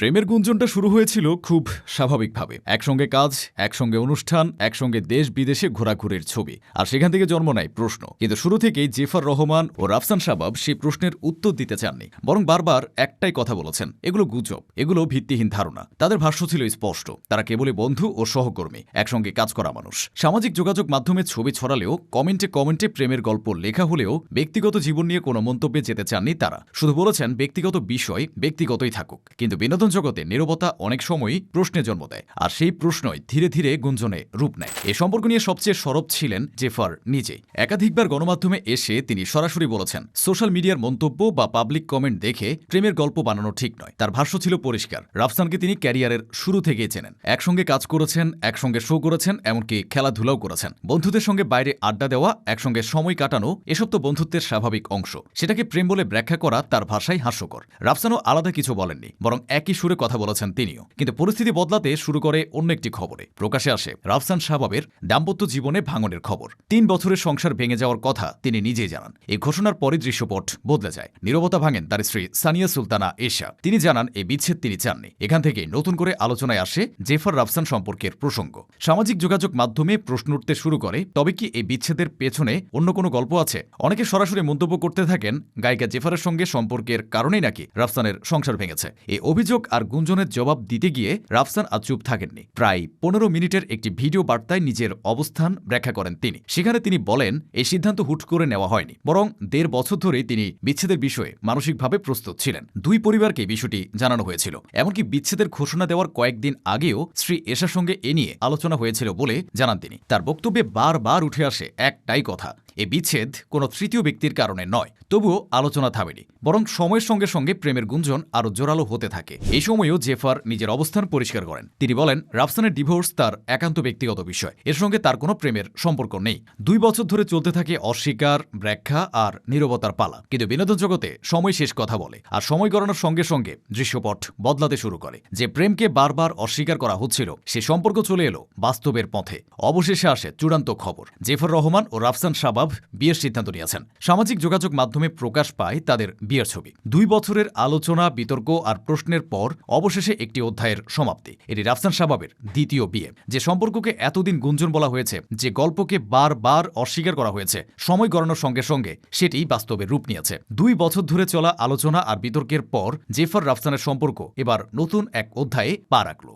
প্রেমের গুঞ্জনটা শুরু হয়েছিল খুব স্বাভাবিকভাবে। একসঙ্গে কাজ, একসঙ্গে অনুষ্ঠান, একসঙ্গে দেশ বিদেশে ঘোরাঘুরির ছবি। আর সেখান থেকে জন্ম নেয় প্রশ্ন। কিন্তু শুরু থেকেই জেফার রহমান ও রাফসান শাবাব সেই প্রশ্নের উত্তর দিতে চাননি। বরং বারবার একটাই কথা বলেছেন, এগুলো গুজব, এগুলো ভিত্তিহীন ধারণা। তাদের ভাষ্য ছিল স্পষ্ট, তারা কেবলই বন্ধু ও সহকর্মী, একসঙ্গে কাজ করা মানুষ। সামাজিক যোগাযোগ মাধ্যমে ছবি ছড়ালেও, কমেন্টে কমেন্টে প্রেমের গল্প লেখা হলেও ব্যক্তিগত জীবন নিয়ে কোনো মন্তব্যে যেতে চাননি তারা। শুধু বলেছেন ব্যক্তিগত বিষয়, ব্যক্তিগতই থাকুক। কিন্তু বিনোদন জগতে নীরবতা অনেক সময়ই প্রশ্নে জন্ম দেয়, আর সেই প্রশ্নই ধীরে ধীরে গুঞ্জনে রূপ নেয়। এ সম্পর্ক নিয়ে সবচেয়ে সরব ছিলেন জেফার নিজেই একাধিকবার গণমাধ্যমে এসে তিনি সরাসরি বলেছেন, সোশ্যাল মিডিয়ার মন্তব্য বা পাবলিক কমেন্ট দেখে প্রেমের গল্প বানানো ঠিক নয়। তার ভাষ্য ছিল পরিষ্কার। রাফসানকে তিনি ক্যারিয়ারের শুরু থেকেই চেনেন। একসঙ্গে কাজ করেছেন, একসঙ্গে শো করেছেন, এমনকি খেলাধুলাও করেছেন। বন্ধুদের সঙ্গে বাইরে আড্ডা দেওয়া, একসঙ্গে সময় কাটানো, এসব তো বন্ধুত্বের স্বাভাবিক অংশ। সেটাকে প্রেম বলে ব্যাখ্যা করা তার ভাষায় হাস্যকর। রাফসানও আলাদা কিছু বলেননি, বরং একই সুরে কথা বলেছেন তিনিও। কিন্তু পরিস্থিতি বদলাতে শুরু করে অন্য একটি খবরে। প্রকাশে আসে রাফসান শাহবাবের দাম্পত্য জীবনে ভাঙনের খবর। তিন বছরের সংসার ভেঙে যাওয়ার কথা তিনি নিজেই জানান। এই ঘোষণার পরে দৃশ্যপট বদলে যায়। নীরবতা ভাঙেন তার স্ত্রী সানিয়া সুলতানা এশা। তিনি জানান এই বিচ্ছেদ তিনি চাননি। এখান থেকে নতুন করে আলোচনায় আসে জেফার রাফসান সম্পর্কের প্রসঙ্গ। সামাজিক যোগাযোগ মাধ্যমে প্রশ্ন উঠতে শুরু করে, তবে কি এই বিচ্ছেদের পেছনে অন্য কোনো গল্প আছে? অনেকে সরাসরি মন্তব্য করতে থাকেন, গায়িকা জেফারের সঙ্গে সম্পর্কের কারণেই নাকি রাফসানের সংসার ভেঙেছে? এই অভিযোগ আর গুঞ্জনের জবাব দিতে গিয়ে রাফসান আর চুপ থাকেননি। প্রায় পনেরো মিনিটের একটি ভিডিও বার্তায় নিজের অবস্থান ব্যাখ্যা করেন তিনি। সেখানে তিনি বলেন এই সিদ্ধান্ত হুট করে নেওয়া হয়নি। বরং দেড় বছর ধরেই তিনি বিচ্ছেদের বিষয়ে মানসিকভাবে প্রস্তুত ছিলেন। দুই পরিবারকে বিষয়টি জানানো হয়েছিল। এমনকি বিচ্ছেদের ঘোষণা দেওয়ার কয়েকদিন আগেও শ্রী এশার সঙ্গে এ নিয়ে আলোচনা হয়েছিল বলে জানান তিনি। তার বক্তব্যে বারবার উঠে আসে একটাই কথা এ বিচ্ছেদ কোনো তৃতীয় ব্যক্তির কারণে নয়। তবুও আলোচনা থামেনি, বরং সময়ের সঙ্গে সঙ্গে প্রেমের গুঞ্জন আরও জোরালো হতে থাকে। এই সময়েও জেফার নিজের অবস্থান পরিষ্কার করেন। তিনি বলেন, রাফসানের ডিভোর্স তার একান্ত ব্যক্তিগত বিষয়। এর সঙ্গে তার কোনো প্রেমের সম্পর্ক নেই। দুই বছর ধরে চলতে থাকে অস্বীকার, ব্যাখ্যা আর নীরবতার পালা। কিন্তু বিনোদন জগতে সময় শেষ কথা বলে আর সময় গড়ানোর সঙ্গে সঙ্গে দৃশ্যপট বদলাতে শুরু করে। যে প্রেমকে বারবার অস্বীকার করা হচ্ছিল, সে সম্পর্ক চলে এলো বাস্তবের পথে। অবশেষে আসে চূড়ান্ত খবর। জেফর রহমান ও রাফসান শাবাব বিয়ের সিদ্ধান্ত নিয়েছেন। সামাজিক যোগাযোগ মাধ্যমে প্রকাশ পায় তাদের বিয়ের ছবি। দুই বছরের আলোচনা, বিতর্ক আর প্রশ্নের পর অবশেষে একটি অধ্যায়ের সমাপ্তি। এটি রাফসান শাবাবের দ্বিতীয় বিয়ে। যে সম্পর্ককে এতদিন গুঞ্জন বলা হয়েছে, যে গল্পকে বারবার অস্বীকার করা হয়েছে, সময় গড়ানোর সঙ্গে সঙ্গে সেটি বাস্তবে রূপ নিয়েছে। দুই বছর ধরে চলা আলোচনা আর বিতর্কের পর জেফার রাফসানের সম্পর্ক এবার নতুন এক অধ্যায়ে পা রাখল।